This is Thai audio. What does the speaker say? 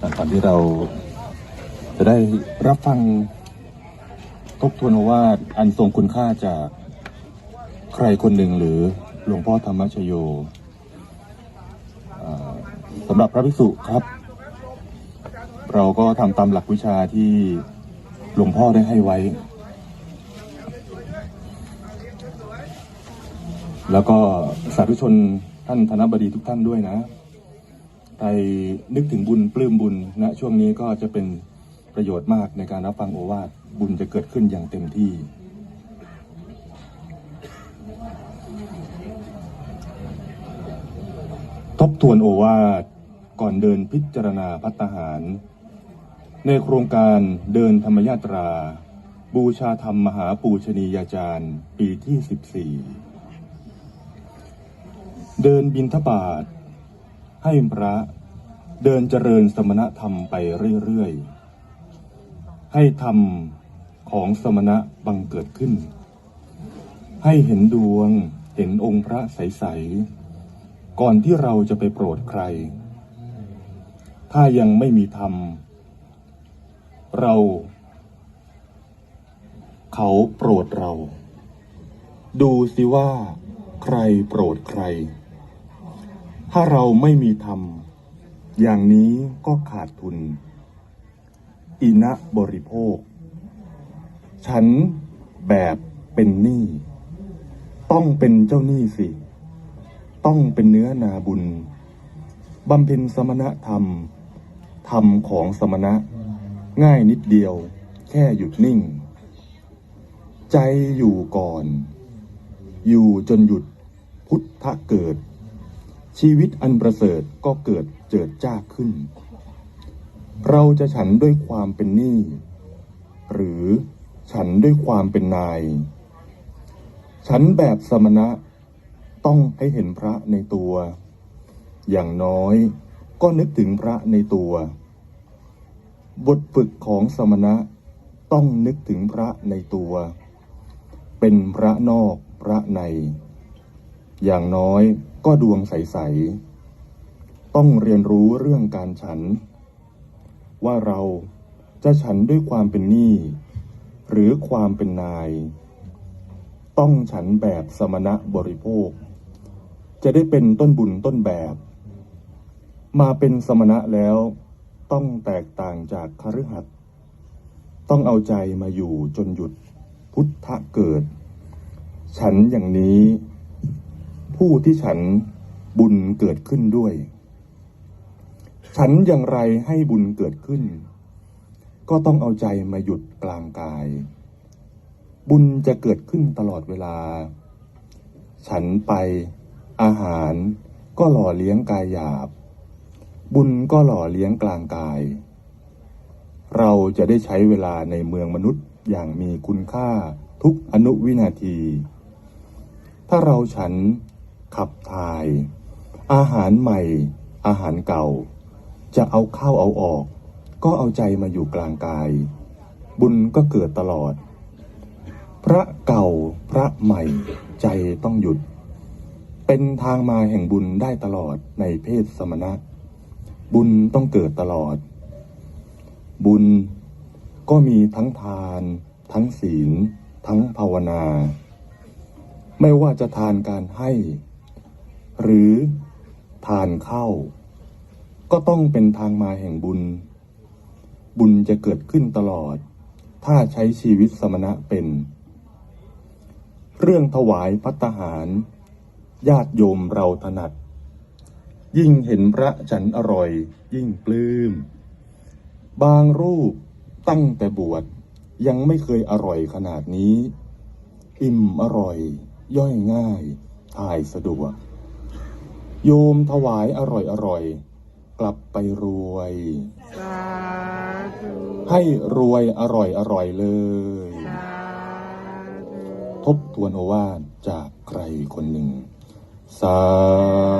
ก่อนที่เราจะได้รับฟังทบทวนว่าอันทรงคุณค่าจากใครคนหนึ่งหรือหลวงพ่อธรรมชโยสำหรับพระภิกษุครับ เราก็ทำตามหลักวิชาที่หลวงพ่อได้ให้ไว้ แล้วก็สาธุชนท่านธนบดีทุกท่านด้วยนะ ใครนึกถึงบุญปลื้มบุญณช่วงนี้ก็จะเป็นประโยชน์มากในการรับฟังโอวาทบุญจะเกิดขึ้นอย่างเต็มที่ทบทวนโอวาทก่อนเดินพิจารณาพัฒหาร ในโครงการเดินธรรมยาตรา บูชาธรรมมหาปูชนียาจารย์ ปีที่ 14 เดินบินทบาท ให้พระเดินเจริญสมณธรรมไปเรื่อยๆ ให้ธรรมของสมณะบังเกิดขึ้น ให้เห็นดวงเห็นองค์พระใสๆ ก่อนที่เราจะไปโปรดใคร ถ้ายังไม่มีธรรม เรา เขาโปรดเรา ดูสิว่าใครโปรดใคร ถ้าเราไม่มีธรรม อย่างนี้ก็ขาดทุน อินะบริโภค ฉันแบบเป็นหนี้ ต้องเป็นเจ้าหนี้สิ ต้องเป็นเนื้อนาบุญบำเพ็ญสมณธรรม ธรรมของสมณะ ง่ายนิดเดียว แค่หยุดนิ่ง ใจอยู่ก่อน อยู่จนหยุดพุทธเกิด ชีวิตอันประเสริฐก็เกิดเจิดจ้าขึ้น เราจะฉันด้วยความเป็นหนี้หรือฉันด้วยความเป็นนาย ฉันแบบสมณะต้องให้เห็นพระในตัว อย่างน้อยก็นึกถึงพระในตัว บทฝึกของสมณะต้องนึกถึงพระในตัว เป็นพระนอกพระใน อย่างน้อยก็ดวงใส ๆ ต้องเรียนรู้เรื่องการฉัน ว่าเราจะฉันด้วยความเป็นหนี้หรือความเป็นนาย ต้องฉันแบบสมณะบริโภค จะได้เป็นต้นบุญต้นแบบ มาเป็นสมณะแล้วต้องแตกต่างจากคฤหัสถ์ต้องเอาใจมาอยู่จนหยุดพุทธเกิด ฉันอย่างนี้ ผู้ที่ฉันบุญเกิดขึ้นด้วย ฉันอย่างไรให้บุญเกิดขึ้น ก็ต้องเอาใจมาหยุดกลางกาย บุญจะเกิดขึ้นตลอดเวลา ฉันไปอาหารก็หล่อเลี้ยงกายหยาบ บุญก็หล่อเลี้ยงกลางกาย เราจะได้ใช้เวลาในเมืองมนุษย์อย่างมีคุณค่าทุกอนุวินาที ถ้าเราฉัน ขับถ่าย อาหารใหม่ อาหารเก่า จะเอาเข้าเอาออก ก็เอาใจมาอยู่กลางกาย บุญก็เกิดตลอด พระเก่าพระใหม่ใจต้องหยุด เป็นทางมาแห่งบุญได้ตลอดในเพศสมณะ บุญต้องเกิดตลอด บุญก็มีทั้งทาน ทั้งศีล ทั้งภาวนา ไม่ว่าจะทานการให้ หรือทานเข้า ก็ต้องเป็นทางมาแห่งบุญ บุญจะเกิดขึ้นตลอด ถ้าใช้ชีวิตสมณะเป็น เรื่องถวายพัตหาร ญาติโยมเราถนัด ยิ่งเห็นพระฉันอร่อย ยิ่งปลื้ม บางรูปตั้งแต่บวชยังไม่เคยอร่อยขนาดนี้ อิ่มอร่อย ย่อยง่าย ถ่ายสะดวก โยมถวายอร่อยอร่อย กลับไปรวยสาธุให้รวยอร่อยอร่อยเลยสาธุทบทวนโอวาทจากใครคนหนึ่ง สาธุสา